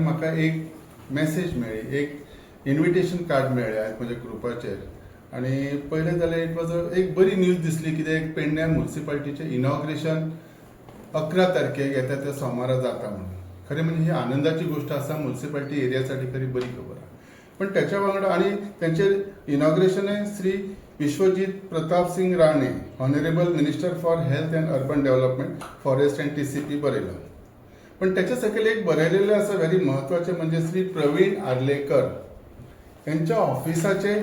म्हाका एक मेसेज मेळ्ळी एक इन्विटेशन कार्ड मेळ्ळें आयज म्हज्या ग्रुपाचेर. आनी पयलें जाल्यार इट वॉज एक बरी न्यूज दिसली कित्याक पेडण्या म्युन्सिपाल्टीचें इनॉग्रेशन अकरा तारखेक येता त्या सोमारा जाता म्हणून. खरें म्हणजे ही आनंदाची गोश्ट आसा म्युन्सिपाल्टी एरियासाठी खरी बरी खबर आहा पण त्याच्या वांगडा आणि त्यांचे inauguration Shri Vishwajit Pratap Singh Rane honourable minister for health and urban development forest and T C P बरयलो. पण त्याच्या सकयल एक बरयलेलें आसा व्हेरी म्हत्वाचें म्हणजे श्री प्रवीण आर्लेकर यांच्या ऑफिसाचे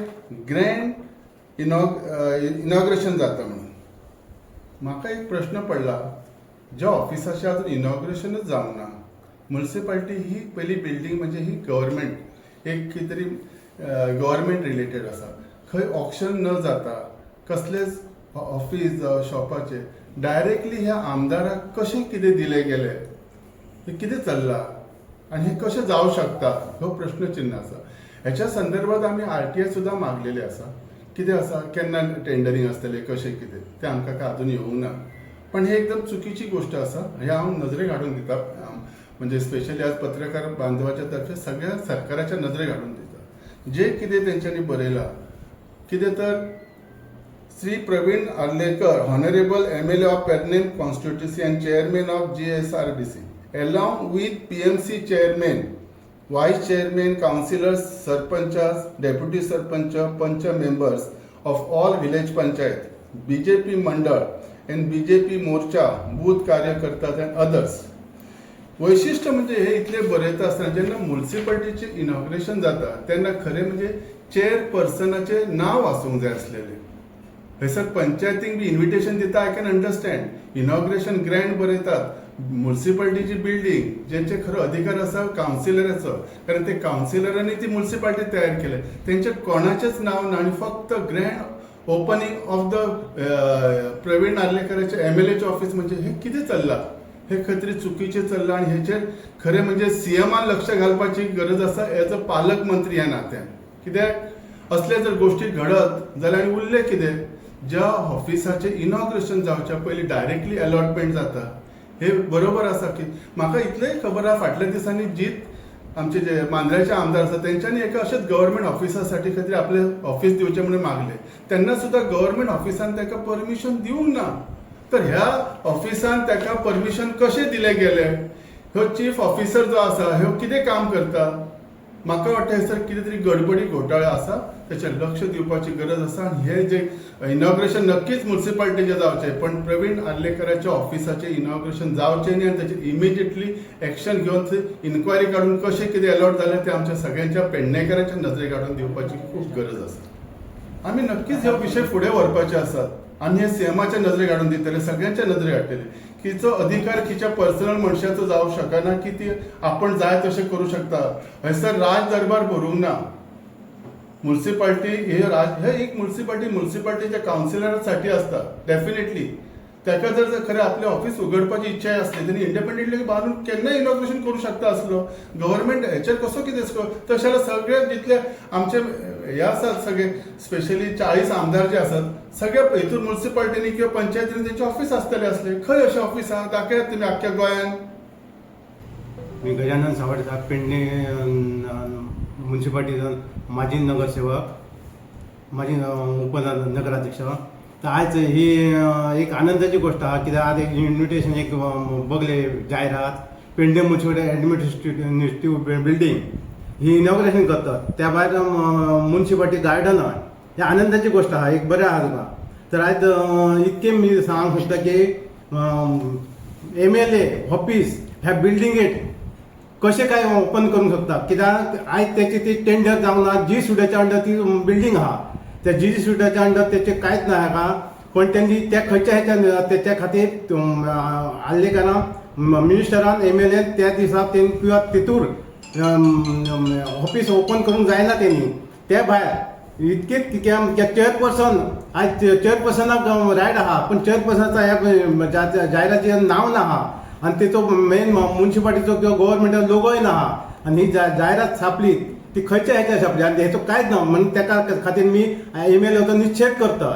ग्रँड इनॉग इनॉग्रेशन जाता म्हणून. म्हाका एक प्रश्न पडला ज्या ऑफिसाचें अजून इनॉग्रेशनच जावंक ना म्युन्सिपाल्टी ही पहिली बिल्डींग म्हणजे ही गव्हर्मेंट एक कितें तरी गव्हर्मेंट रिलेटेड आसा खंय ऑप्शन न जाता कसलेच ऑफिस जावं शॉपाचे डायरेक्टली ह्या आमदाराक कशें कितें दिलें गेलें? हे कितें चल्लां? आनी हे कशें जावं शकता हो प्रश्नचिन्ह आसा ह्याच्या संदर्भात आमी आर टी आय सुद्दां मागलेले आसा कितें आसा केन्ना टेंडरींग आसतलें कशें कितें? तें आमकां काय अजून येवंक ना. पण हे एकदम चुकीची गोष्ट आसा हे हांव नजरेक हाडून दिता. म्हणजे स्पेशली आज पत्रकार बांधवाच्या तर्फे सगळ्या सरकाराच्या नजरेक हाडून दिता. जे कितें तेंच्यांनी बरयलां कितें तर Shri Pravin Arlekar honourable M L A of Pernem constituency and chairman of G S R D C along with PMC chairman, vice chairman, councillors, sarpanchas, deputy sarpancha, pancha members of all village panchayat, BJP mandal and BJP morcha, booth karyakartas and others. वैशिष्ट्य म्हणजे हे इथले बरेच असताना ज्यांना म्युन्सिपाल्टीचे inauguration जाता त्यांना खरे म्हणजे चेअरपर्सनाचे नाव आसूंक जाय आसलेलें थंयसर पंचायतीक बी इन्व्हिटेशन दिता I can understand inauguration grand बरयतात म्युन्सिपाल्टीची बिल्डींग जेंचे खरो अधिकार आसा कावन्सिलराचो कारण ते कावन्सिलरांनी ती म्युन्सिपाल्टी तयार केले त्यांच्या कोणाचेच नाव ना आनी फक्त grand opening of the Pravin नार्लेकराचे M L एच्या ऑफिस म्हणजे हे कितें चल्लां? हे खंय तरी चुकीचें चल्लां आनी हेचेर खरें म्हणजे सीएमान लक्ष घालपाची गरज आसा एज अ पालक मंत्री ह्या नात्यान. कित्याक असले जर गोश्टी घडत जाल्यार उरलें उरले कितें? ज्या ऑफिसाचें इनॉग्रेशन जावच्या पयलीं डायरेक्टली अलॉटमेंट जाता. हे बरोबर आसा की म्हाका इतलेंय खबर आहा फाटल्या दिसांनी जीत आमचे जे मांद्र्याचे आमदार आसा तेंच्यांनी एका अशेंच गव्हर्मेंट ऑफिसासाठी खातीर आपले ऑफिस दिवचें म्हणून मागलें. तेन्ना सुद्दां गव्हर्मेंट ऑफिसान ताका परमिशन दिवंक ना. तर ह्या ऑफिसान ताका परमिशन कशें दिलें गेलें? ह्यो चीफ ऑफिसर जो आसा ह्यो कितें काम करता? म्हाका वाटतं हेसर कितें तरी गडबडी घोटाळे आसा तेचेर लक्ष दिवपाची गरज आसा आनी हे जे इनॉग्रेशन नक्कीच म्युन्सिपाल्टीचें जावचें पण प्रवीण आर्लेकराच्या ऑफिसाचें इनॉग्रेशन जावचें न्ही आनी ताचेर इमिजिएटली एक्शन घेवन थंय इन्क्वायरी काडून कशें कितें अलॉट जालें तें आमच्या सगळ्यांच्या पेडणेकारांच्या नजरेक हाडून दिवपाची खूब गरज आसा आमी नक्कीच हे विशय फुडें व्हरपाचे आसात आनी हे सेमाच्या नजरे हाडून दितले. सगळ्यांच्या नजरे हाडटले किचो अधिकार खिच्या पर्सनल मनशाचो जावं शकना की ती आपण जाय तशें करूं शकता हयसर राज दरबार भरूंक ना म्युन्सिपाल्टी हे राज हे एक म्युन्सिपाल्टी म्युन्सिपाल्टीच्या कावन्सिलरांसाठी आसता डेफिनेटली ताका जर जर खरें आपलें ऑफिस उगडपाची इच्छा आसली तेणी इंडिपेंडेंटली बांदून केन्नाय इनॉग्रेशन करूं शकता आसलो गव्हर्मेंट हेचेर कसो कितें तशें जाल्यार सगळे जितले आमचे या आसात सगळे स्पेशली चाळीस आमदार जे आसात सगळ्या हितून म्युन्सिपाल्टीनी किंवा पंचायतीने त्यांचे ऑफिस आसतले असले खंय अशें ऑफिस आहा दाखयात तुमी अख्ख्या गोंयांत मी गजानन सावडे पेडणे म्युन्सिपाल्टीचा माजी नगरसेवक माजी उप नगराध्यक्ष. तर आज ही एक आनंदाची गोष्ट आहे कित्याक आज एक इन्व्हिटेशन एक बघले जायरात पेडणे म्युन्सिपाल्टी ॲडमिनिस्ट्रेटिव्ह बिल्डींग ही इनॉग्रेशन करतात. त्या भायर मुन्सिपाल्टी गार्डन आहे हे आनंदाची गोष्ट आहे एक बरें आसा तुका तर आज अ, इतकें मी सांगूंक सोदता की एम एल ए ऑफिस ह्या बिल्डिंगेक कशें काय ओपन करूंक शकता कित्याक आयज तेची ती टेंडर जावंक ना जी सुड्याच्या अंडर ती बिल्डींग आहा त्या जी सुड्याच्या अंडर तेचे कांयच ना हाका पण त्यांनी त्या खंयच्या ह्याच्या तेच्या खातीर आल्लेकारां मिनिस्टरान एम एल ए त्या दिसा तें किंवा तितूर ऑफिस ओपन करूंक जायना तेणी त्या भायर इतके चेअरपर्सन आज चेअरपर्सनाक रायट आहा पण चेअरपर्सनाचा ह्या ज्या- नांव ना आहा आणि तेचो मेन म्युन्सिपाल्टीचो किंवा गव्हर्मेंटाचो लोगोय ना आहा आणि ही जा- जायरात छापली. ती खंयच्या ह्याच्या छापली. आनी हेचो कांयच ना म्हणून तेका खातीर मी ईमेल एल एचो निश्चेद करता